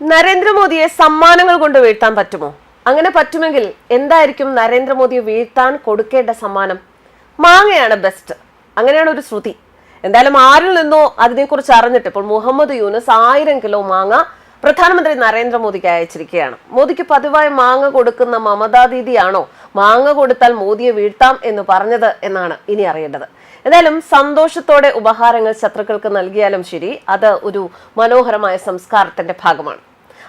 നരേന്ദ്രമോദിയെ സമ്മാനങ്ങൾ കൊണ്ട് വീഴ്ത്താൻ പറ്റുമോ? അങ്ങനെ പറ്റുമെങ്കിൽ എന്തായിരിക്കും നരേന്ദ്രമോദിയെ വീഴ്ത്താൻ കൊടുക്കേണ്ട സമ്മാനം? മാങ്ങയാണ് ബെസ്റ്റ് അങ്ങനെയാണ് ഒരു ശ്രുതി. എന്തായാലും ആരിൽ നിന്നോ അതിനെക്കുറിച്ച് അറിഞ്ഞിട്ട് ഇപ്പോൾ മുഹമ്മദ് യൂനസ് ആയിരം കിലോ മാങ്ങ പ്രധാനമന്ത്രി നരേന്ദ്രമോദിക്ക് അയച്ചിരിക്കുകയാണ്. മോദിക്ക് പതിവായി മാങ്ങ കൊടുക്കുന്ന മമതാ ദീദിയാണോ? മാങ്ങ കൊടുത്താൽ മോദിയെ വീഴ്ത്താം എന്ന് പറഞ്ഞത് എന്നാണ് ഇനി അറിയേണ്ടത്. എന്തായാലും സന്തോഷത്തോടെ ഉപഹാരങ്ങൾ ശത്രുക്കൾക്ക് നൽകിയാലും ശരി അത് ഒരു മനോഹരമായ സംസ്കാരത്തിന്റെ ഭാഗമാണ്.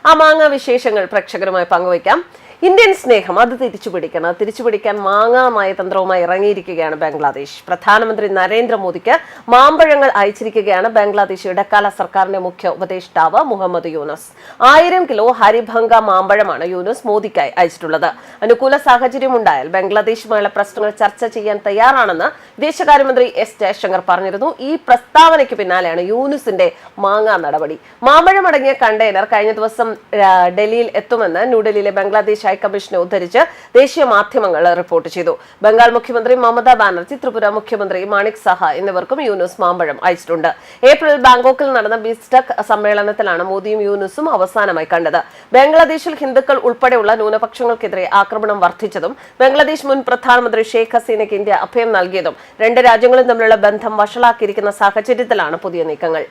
ആ മാങ്ങ വിശേഷങ്ങൾ പ്രേക്ഷകരുമായി പങ്കുവയ്ക്കാം. ഇന്ത്യൻ സ്നേഹം അത് തിരിച്ചു പിടിക്കണം. തിരിച്ചു പിടിക്കാൻ മാങ്ങാമായ തന്ത്രവുമായി ഇറങ്ങിയിരിക്കുകയാണ് ബംഗ്ലാദേശ്. പ്രധാനമന്ത്രി നരേന്ദ്രമോദിക്ക് മാമ്പഴങ്ങൾ അയച്ചിരിക്കുകയാണ് ബംഗ്ലാദേശ് ഇടക്കാല സർക്കാരിന്റെ മുഖ്യ ഉപദേഷ്ടാവ് മുഹമ്മദ് യൂനസ്. ആയിരം കിലോ ഹരിഭംഗ മാമ്പഴമാണ് യൂനസ് മോദിക്കായി അയച്ചിട്ടുള്ളത്. അനുകൂല സാഹചര്യം ഉണ്ടായാൽ ബംഗ്ലാദേശുമായുള്ള പ്രശ്നങ്ങൾ ചർച്ച ചെയ്യാൻ തയ്യാറാണെന്ന് വിദേശകാര്യമന്ത്രി എസ് ജയശങ്കർ പറഞ്ഞിരുന്നു. ഈ പ്രസ്താവനയ്ക്ക് പിന്നാലെയാണ് യൂനുസിന്റെ മാങ്ങാ നടപടി. മാമ്പഴമടങ്ങിയ കണ്ടെയ്നർ കഴിഞ്ഞ ദിവസം ഡൽഹിയിൽ എത്തുമെന്ന് ന്യൂഡൽഹിയിലെ ബംഗ്ലാദേശ് ഹൈക്കമ്മീഷനെ ഉദ്ധരിച്ച് ദേശീയ മാധ്യമങ്ങൾ റിപ്പോർട്ട് ചെയ്തു. ബംഗാൾ മുഖ്യമന്ത്രി മമതാ ബാനർജി ത്രിപുര മുഖ്യമന്ത്രി മാണിക് സഹ എന്നിവർക്കും യൂനുസ് മാമ്പഴം അയച്ചിട്ടുണ്ട്. ഏപ്രിൽ ബാങ്കോക്കിൽ നടന്ന ബിസ്റ്റക് സമ്മേളനത്തിലാണ് മോദിയും യൂനുസും അവസാനമായി കണ്ടത്. ബംഗ്ലാദേശിൽ ഹിന്ദുക്കൾ ഉൾപ്പെടെയുള്ള ന്യൂനപക്ഷങ്ങൾക്കെതിരെ ആക്രമണം വർദ്ധിച്ചതും ബംഗ്ലാദേശ് മുൻ പ്രധാനമന്ത്രി ഷെയ്ഖ് ഹസീനയ്ക്ക് ഇന്ത്യ അഭയം നൽകിയതും രണ്ട് രാജ്യങ്ങളും തമ്മിലുള്ള ബന്ധം വഷളാക്കിയിരിക്കുന്ന സാഹചര്യത്തിലാണ് പുതിയ നീക്കങ്ങൾ.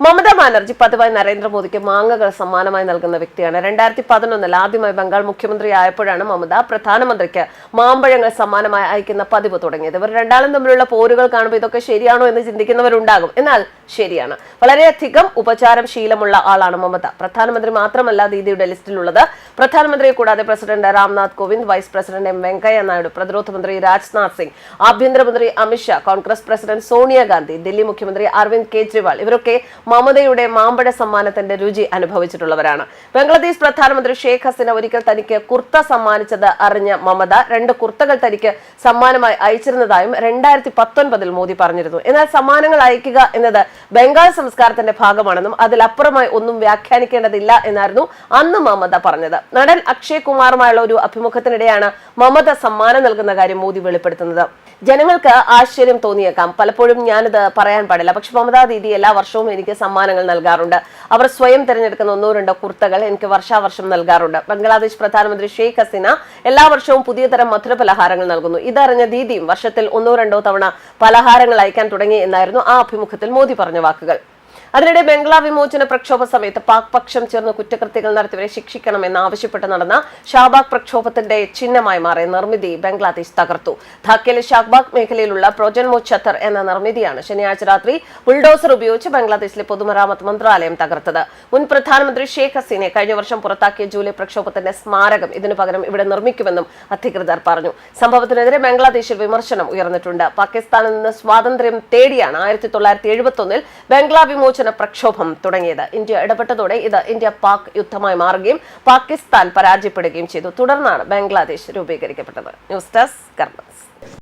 മമതാ ബാനർജി പതിവായി നരേന്ദ്രമോദിക്ക് മാങ്ങകൾ സമ്മാനമായി നൽകുന്ന വ്യക്തിയാണ്. രണ്ടായിരത്തി പതിനൊന്നിൽ ആദ്യമായി ബംഗാൾ മുഖ്യമന്ത്രി ആയപ്പോഴാണ് മമത പ്രധാനമന്ത്രിക്ക് മാമ്പഴങ്ങൾ സമ്മാനമായി അയക്കുന്ന പതിവ് തുടങ്ങിയത്. ഇവർ രണ്ടാളും തമ്മിലുള്ള പോരുകൾ കാണുമ്പോൾ ഇതൊക്കെ ശരിയാണോ എന്ന് ചിന്തിക്കുന്നവരുണ്ടാകും. എന്നാൽ ശരിയാണ്. വളരെയധികം ഉപചാരം ശീലമുള്ള ആളാണ് മമത. പ്രധാനമന്ത്രി മാത്രമല്ല ദീദിയുടെ ലിസ്റ്റിലുള്ളത്. പ്രധാനമന്ത്രിയെ കൂടാതെ president Ramnath Kovind vice president M Venkaiah Naidu പ്രതിരോധ മന്ത്രി രാജ്നാഥ് സിംഗ് ആഭ്യന്തരമന്ത്രി അമിത്ഷാ കോൺഗ്രസ് പ്രസിഡന്റ് സോണിയാഗാന്ധി ദില്ലി മുഖ്യമന്ത്രി അരവിന്ദ് കെജ്രിവാൾ ഇവരൊക്കെ മമതയുടെ മാമ്പഴ സമ്മാനത്തിന്റെ രുചി അനുഭവിച്ചിട്ടുള്ളവരാണ്. ബംഗ്ലാദേശ് പ്രധാനമന്ത്രി ഷെയ്ഖ് ഹസീന ഒരിക്കൽ തനിക്ക് കുർത്ത സമ്മാനിച്ചത് അറിഞ്ഞ മമത രണ്ട് കുർത്തകൾ തനിക്ക് സമ്മാനമായി അയച്ചിരുന്നതായും രണ്ടായിരത്തി പത്തൊൻപതിൽ മോദി പറഞ്ഞിരുന്നു. എന്നാൽ സമ്മാനങ്ങൾ അയക്കുക എന്നത് ബംഗാൾ സംസ്കാരത്തിന്റെ ഭാഗമാണെന്നും അതിലപ്പുറമായി ഒന്നും വ്യാഖ്യാനിക്കേണ്ടതില്ല എന്നായിരുന്നു അന്ന് മമത പറഞ്ഞത്. നടൻ അക്ഷയ് കുമാറുമായുള്ള ഒരു അഭിമുഖത്തിനിടെയാണ് മമത സമ്മാനം നൽകുന്ന കാര്യം മോദി വെളിപ്പെടുത്തുന്നത്. ജനങ്ങൾക്ക് ആശ്ചര്യം തോന്നിയേക്കാം. പലപ്പോഴും ഞാനിത് പറയാൻ പാടില്ല. പക്ഷെ മമതാ ദീദി എല്ലാ വർഷവും എനിക്ക് സമ്മാനങ്ങൾ നൽകാറുണ്ട്. അവർ സ്വയം തിരഞ്ഞെടുക്കുന്ന ഒന്നോ രണ്ടോ കുർത്തകൾ എനിക്ക് വർഷാവർഷം നൽകാറുണ്ട്. ബംഗ്ലാദേശ് പ്രധാനമന്ത്രി ഷെയ്ഖ് ഹസീന എല്ലാ വർഷവും പുതിയ തരം മധുര പലഹാരങ്ങൾ നൽകുന്നു. ഇതറിഞ്ഞ ദീദിയും വർഷത്തിൽ ഒന്നോ രണ്ടോ തവണ പലഹാരങ്ങൾ അയക്കാൻ തുടങ്ങി എന്നായിരുന്നു ആ അഭിമുഖത്തിൽ മോദി പറഞ്ഞ വാക്കുകൾ. അതിനിടെ ബംഗ്ലാ വിമോചന പ്രക്ഷോഭ സമയത്ത് പാക് പക്ഷം ചേർന്ന് കുറ്റകൃത്യങ്ങൾ നടത്തിയവരെ ശിക്ഷിക്കണമെന്ന് ആവശ്യപ്പെട്ട് നടന്ന ഷാബാഗ് പ്രക്ഷോഭത്തിന്റെ ചിഹ്നമായി മാറിയ നിർമ്മിതി ബംഗ്ലാദേശ് തകർത്തു. ധാക്കയിലെ ഷാബാഗ് മേഖലയിലുള്ള പ്രൊജൻമോ ഛത്തർ എന്ന നിർമ്മിതിയാണ് ശനിയാഴ്ച രാത്രി ബുൾഡോസർ ഉപയോഗിച്ച് ബംഗ്ലാദേശിലെ പൊതുമരാമത്ത് മന്ത്രാലയം തകർത്തത്. മുൻ പ്രധാനമന്ത്രി ഷെയ്ഖ് ഹസീനെ കഴിഞ്ഞ വർഷം പുറത്താക്കിയ ജൂലൈ പ്രക്ഷോഭത്തിന്റെ സ്മാരകം ഇതിനു പകരം ഇവിടെ നിർമ്മിക്കുമെന്നും അധികൃതർ പറഞ്ഞു. സംഭവത്തിനെതിരെ ബംഗ്ലാദേശിൽ വിമർശനം ഉയർന്നിട്ടുണ്ട്. പാകിസ്ഥാനിൽ നിന്ന് സ്വാതന്ത്ര്യം തേടിയാണ് ആയിരത്തി തൊള്ളായിരത്തി എഴുപത്തി ഒന്നിൽ ബംഗ്ലാ വിമോചന പ്രക്ഷോഭം തുടങ്ങിയത്. ഇന്ത്യ ഇടപെട്ടതോടെ ഇത് ഇന്ത്യ പാക് യുദ്ധമായി മാറുകയും പാകിസ്ഥാൻ പരാജയപ്പെടുകയും ചെയ്തു. തുടർന്നാണ് ബംഗ്ലാദേശ് രൂപീകരിക്കപ്പെട്ടത്. News desk കർമ്മസ്.